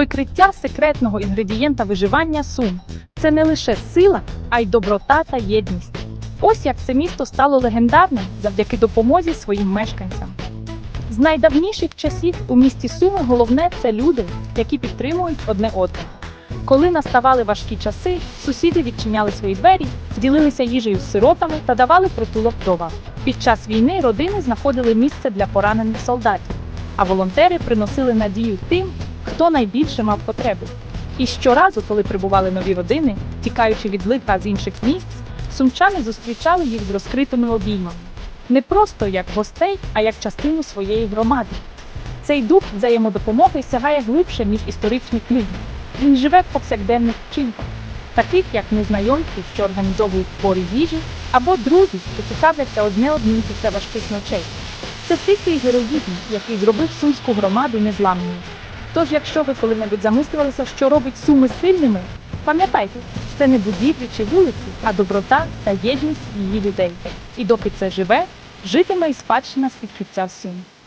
Викриття секретного інгредієнта виживання Сум це не лише сила, а й доброта та єдність. Ось як це місто стало легендарним завдяки допомозі своїм мешканцям. З найдавніших часів у місті Суми головне це люди, які підтримують одне одного. Коли наставали важкі часи, сусіди відчиняли свої двері, ділилися їжею з сиротами та давали притулок вдовам. Під час війни родини знаходили місце для поранених солдатів, а волонтери приносили надію тим, хто найбільше мав потребу. І щоразу, коли прибували нові родини, тікаючи від лиха з інших місць, сумчани зустрічали їх з розкритими обіймами. Не просто як гостей, а як частину своєї громади. Цей дух взаємодопомоги сягає глибше, ніж історичні книги. Він живе в повсякденних вчинках, таких як незнайомці, що організовують збори їжі, або друзі, що цікавляться одне одним після важких ночей. Це тихий героїзм, який зробив сумську громаду незламною. Тож, якщо ви коли-небудь замислювалися, що робить суми сильними, пам'ятайте, це не будівлі чи вулиці, а доброта та єдність її людей. І доки це живе, житиме і спадщина співчуття всім.